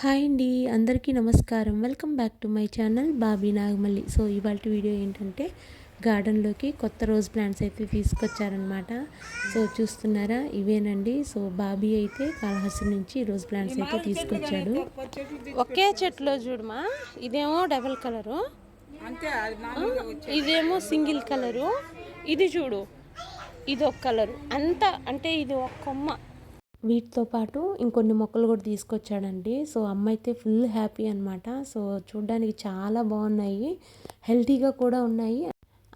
Hi అండి అందరికీ నమస్కారం. Welcome back to my channel Bobby Nagamalli. So ఇవాళ వీడియో ఏంటంటే గార్డెన్లోకి కొత్త రోజ్ ప్లాంట్స్ అయితే తీసుకొచ్చారనమాట సో చూస్తున్నారా? ఇవేనండి. సో బాబీ అయితే కాళహస్తి నుంచి రోజ్ ప్లాంట్స్ అయితే తీసుకొచ్చాడు. ఒకే చెట్లో చూడమా ఇదేమో డబల్ కలరు. ఇదేమో సింగిల్ కలరు. ఇది చూడు ఇది ఒక కలరు. అంత అంటే ఇది ఒక కొమ్మ. వీటితో పాటు ఇంకొన్ని మొక్కలు కూడా తీసుకొచ్చాడండి. సో అమ్మ అయితే ఫుల్ హ్యాపీ అనమాట సో చూడ్డానికి చాలా బాగున్నాయి. హెల్తీగా కూడా ఉన్నాయి.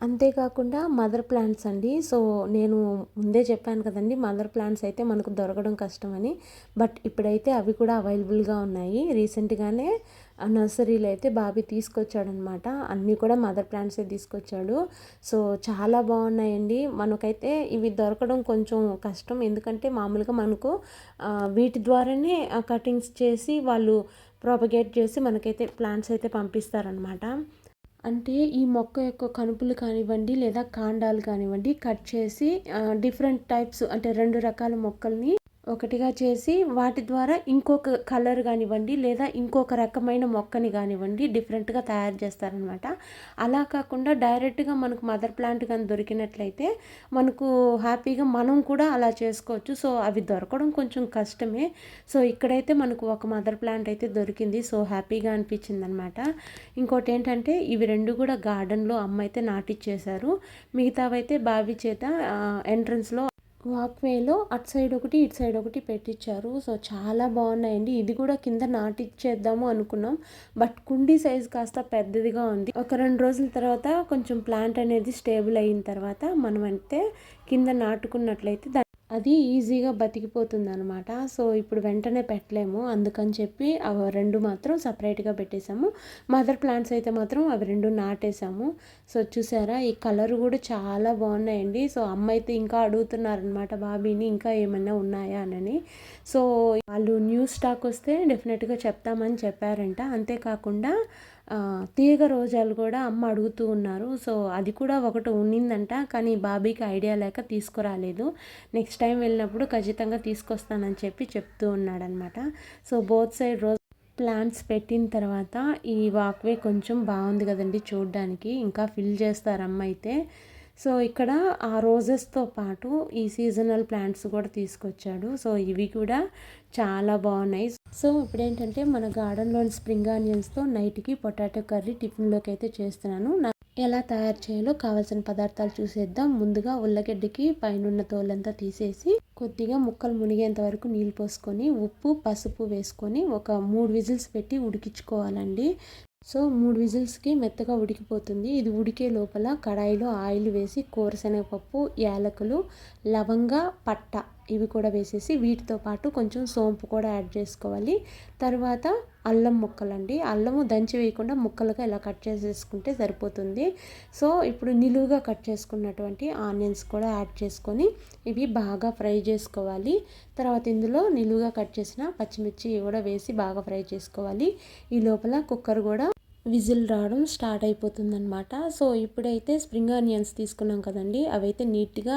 అంతేకాకుండా మదర్ ప్లాంట్స్ అండి. సో నేను ముందే చెప్పాను కదండి మదర్ ప్లాంట్స్ అయితే మనకు దొరకడం కష్టమని. బట్ ఇప్పుడైతే అవి కూడా అవైలబుల్గా ఉన్నాయి. రీసెంట్గానే నర్సరీలో అయితే బాబీ తీసుకొచ్చాడనమాట. అన్నీ కూడా మదర్ ప్లాంట్సే తీసుకొచ్చాడు. సో చాలా బాగున్నాయండి. మనకైతే ఇవి దొరకడం కొంచెం కష్టం. ఎందుకంటే మామూలుగా మనకు వీటి ద్వారానే కటింగ్స్ చేసి వాళ్ళు ప్రాపగేట్ చేసి మనకైతే ప్లాంట్స్ అయితే పంపిస్తారనమాట. అంటే ఈ మొక్క యొక్క కనుపులు కానివ్వండి లేదా కాండాలు కానివ్వండి కట్ చేసి డిఫరెంట్ టైప్స్ అంటే రెండు రకాల మొక్కల్ని ఒకటిగా చేసి వాటి ద్వారా ఇంకొక కలర్ కానివ్వండి లేదా ఇంకొక రకమైన మొక్కని కానివ్వండి డిఫరెంట్గా తయారు చేస్తారనమాట. అలా కాకుండా డైరెక్ట్గా మనకు మదర్ ప్లాంట్ కానీ దొరికినట్లయితే మనకు హ్యాపీగా మనం కూడా అలా చేసుకోవచ్చు. సో అవి దొరకడం కొంచెం కష్టమే. సో ఇక్కడైతే మనకు ఒక మదర్ ప్లాంట్ అయితే దొరికింది. సో హ్యాపీగా అనిపించింది అనమాట ఇంకోటి ఏంటంటే ఇవి రెండు కూడా గార్డెన్లో అమ్మ అయితే నాటిచ్చేశారు. మిగతావైతే బావి చేత ఎంట్రన్స్లో వాక్వేలో అటు సైడ్ ఒకటి ఇటు సైడ్ ఒకటి పెట్టించారు సో చాలా బాగున్నాయండి. ఇది కూడా కింద నాటిచ్చేద్దాము అనుకున్నాం. బట్ కుండీ సైజ్ కాస్త పెద్దదిగా ఉంది. ఒక రెండు రోజుల తర్వాత కొంచెం ప్లాంట్ అనేది స్టేబుల్ అయిన తర్వాత మనం అంటే కింద నాటుకున్నట్లయితే అది ఈజీగా బతికిపోతుంది అనమాట సో ఇప్పుడు వెంటనే పెట్టలేము. అందుకని చెప్పి అవి రెండు మాత్రం సపరేట్గా పెట్టేశాము. మదర్ ప్లాంట్స్ అయితే మాత్రం అవి రెండు నాటేసాము సో చూసారా? ఈ కలర్ కూడా చాలా బాగున్నాయండి. సో అమ్మ అయితే ఇంకా అడుగుతున్నారనమాట బాబీని ఇంకా ఏమైనా ఉన్నాయా? అని సో వాళ్ళు న్యూ స్టాక్ వస్తే డెఫినెట్గా చెప్తామని చెప్పారంట. అంతేకాకుండా తీగ రోజాలు కూడా అమ్మ అడుగుతూ ఉన్నారు. సో అది కూడా ఒకటి ఉన్నిందంట కానీ బాబీకి ఐడియా లేక తీసుకురాలేదు. నెక్స్ట్ టైం వెళ్ళినప్పుడు ఖచ్చితంగా తీసుకొస్తానని చెప్పి చెప్తూ ఉన్నాడనమాట. So both side rose plants పెట్టిన తర్వాత ఈ వాక్వే కొంచెం బాగుంది కదండి చూడడానికి. ఇంకా ఫిల్ చేస్తారు అమ్మ అయితే. సో ఇక్కడ ఆ రోజెస్తో పాటు ఈ సీజనల్ ప్లాంట్స్ కూడా తీసుకొచ్చాడు. సో ఇవి కూడా చాలా బాగున్నాయి. సో ఇప్పుడు ఏంటంటే మన గార్డెన్లోని స్ప్రింగ్ ఆనియన్స్తో నైట్కి పొటాటో కర్రీ టిఫిన్లోకి అయితే చేస్తున్నాను. ఎలా తయారు చేయాలో కావాల్సిన పదార్థాలు చూసేద్దాం. ముందుగా ఉల్లగడ్డకి పైనున్న తోలంతా తీసేసి కొద్దిగా ముక్కలు మునిగేంత వరకు నీళ్ళు పోసుకొని ఉప్పు పసుపు వేసుకొని ఒక మూడు విజిల్స్ పెట్టి ఉడికించుకోవాలండి. సో మూడు విజిల్స్కి మెత్తగా ఉడికిపోతుంది. ఇది ఉడికే లోపల కడాయిలో ఆయిల్ వేసి కూరశనగపప్పు యాలకులు లవంగ పట్ట ఇవి కూడా వేసేసి వీటితో పాటు కొంచెం సోంపు కూడా యాడ్ చేసుకోవాలి. తర్వాత అల్లం ముక్కలండి. అల్లము దంచి వేయకుండా ముక్కలుగా ఇలా కట్ చేసేసుకుంటే సరిపోతుంది. సో ఇప్పుడు నిలువుగా కట్ చేసుకున్నటువంటి ఆనియన్స్ కూడా యాడ్ చేసుకొని ఇవి బాగా ఫ్రై చేసుకోవాలి. తర్వాత ఇందులో నిలువుగా కట్ చేసిన పచ్చిమిర్చి కూడా వేసి బాగా ఫ్రై చేసుకోవాలి. ఈ లోపల కుక్కర్ కూడా విజిల్ రావడం స్టార్ట్ అయిపోతుందనమాట సో ఇప్పుడైతే స్ప్రింగ్ ఆనియన్స్ తీసుకున్నాం కదండి. అవైతే నీట్గా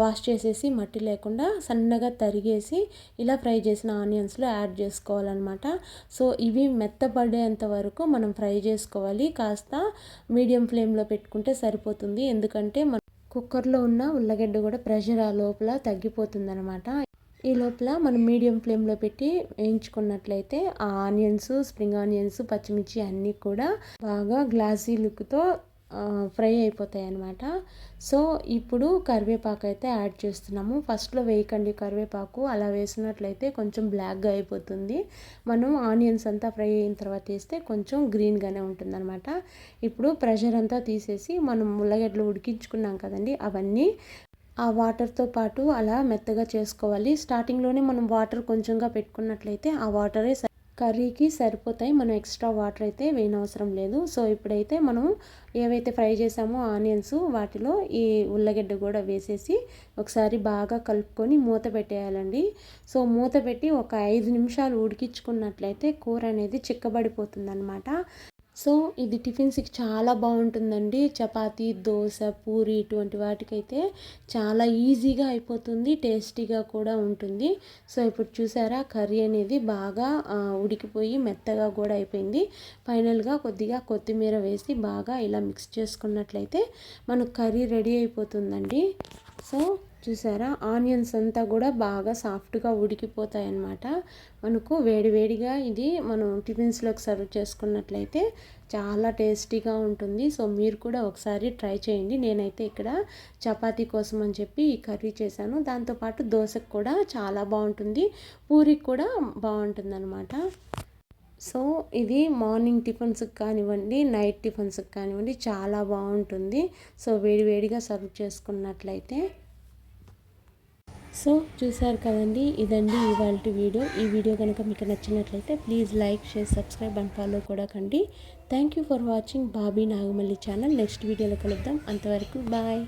వాష్ చేసేసి మట్టి లేకుండా సన్నగా తరిగేసి ఇలా ఫ్రై చేసిన ఆనియన్స్లో యాడ్ చేసుకోవాలన్నమాట. సో ఇవి మెత్తపడేంత వరకు మనం ఫ్రై చేసుకోవాలి. కాస్త మీడియం ఫ్లేమ్లో పెట్టుకుంటే సరిపోతుంది. ఎందుకంటే మన కుక్కర్లో ఉన్న ఉల్లగడ్డ కూడా ప్రెషర్ ఆ లోపల తగ్గిపోతుందనమాట ఈ లోపల మనం మీడియం ఫ్లేమ్లో పెట్టి వేయించుకున్నట్లయితే ఆ ఆనియన్స్ స్ప్రింగ్ ఆనియన్స్ పచ్చిమిర్చి అన్నీ కూడా బాగా గ్లాసీ లుక్తో ఫ్రై అయిపోతాయి అన్నమాట సో ఇప్పుడు కరివేపాకు అయితే యాడ్ చేస్తున్నాము. ఫస్ట్లో వేయకండి కరివేపాకు. అలా వేసినట్లయితే కొంచెం బ్లాక్గా అయిపోతుంది. మనం ఆనియన్స్ అంతా ఫ్రై అయిన తర్వాత వేస్తే కొంచెం గ్రీన్గానే ఉంటుంది అనమాట ఇప్పుడు ప్రెషర్ అంతా తీసేసి మనం ముల్లగడ్డలు ఉడికించుకున్నాం కదండి అవన్నీ ఆ వాటర్తో పాటు అలా మెత్తగా చేసుకోవాలి. స్టార్టింగ్లోనే మనం వాటర్ కొంచెంగా పెట్టుకున్నట్లయితే ఆ వాటరే కర్రీకి సరిపోతాయి. మనం ఎక్స్ట్రా వాటర్ అయితే వేయనవసరం లేదు. సో ఇప్పుడైతే మనం ఏవైతే ఫ్రై చేసామో ఆనియన్స్ వాటిలో ఈ ఉల్లగడ్డ కూడా వేసేసి ఒకసారి బాగా కలుపుకొని మూత పెట్టేయాలండి. సో మూత పెట్టి ఒక ఐదు నిమిషాలు ఉడికించుకున్నట్లయితే కూర అనేది చిక్కబడిపోతుంది అనమాట సో ఇది టిఫిన్స్కి చాలా బాగుంటుందండి. చపాతీ దోశ పూరి ఇటువంటి వాటికైతే చాలా ఈజీగా అయిపోతుంది టేస్టీగా కూడా ఉంటుంది. సో ఇప్పుడు చూసారా కర్రీ అనేది బాగా ఉడికిపోయి మెత్తగా కూడా అయిపోయింది. ఫైనల్గా కొద్దిగా కొత్తిమీర వేసి బాగా ఇలా మిక్స్ చేసుకున్నట్లయితే మనకు కర్రీ రెడీ అయిపోతుందండి. సో చూసారా? ఆనియన్స్ అంతా కూడా బాగా సాఫ్ట్గా ఉడికిపోతాయి అన్నమాట మనకు వేడివేడిగా ఇది మనం టిఫిన్స్లోకి సర్వ్ చేసుకున్నట్లయితే చాలా టేస్టీగా ఉంటుంది. సో మీరు కూడా ఒకసారి ట్రై చేయండి. నేనైతే ఇక్కడ చపాతీ కోసం అని చెప్పి ఈ కర్రీ చేశాను. దాంతోపాటు దోశకు కూడా చాలా బాగుంటుంది. పూరికి కూడా బాగుంటుంది అనమాట సో ఇది మార్నింగ్ టిఫిన్స్కి కానివ్వండి నైట్ టిఫిన్స్కి కానివ్వండి చాలా బాగుంటుంది. సో వేడివేడిగా సర్వ్ చేసుకున్నట్లయితే. సో చూసారు కదండి ఇదండి ఇవాళ వీడియో. ఈ వీడియో కనుక మీకు నచ్చినట్లయితే please like share subscribe and follow కూడా కండి. Thank you for watching Bobby Nagamalli channel. Next వీడియోలో కలుద్దాం. అంతవరకు బాయ్.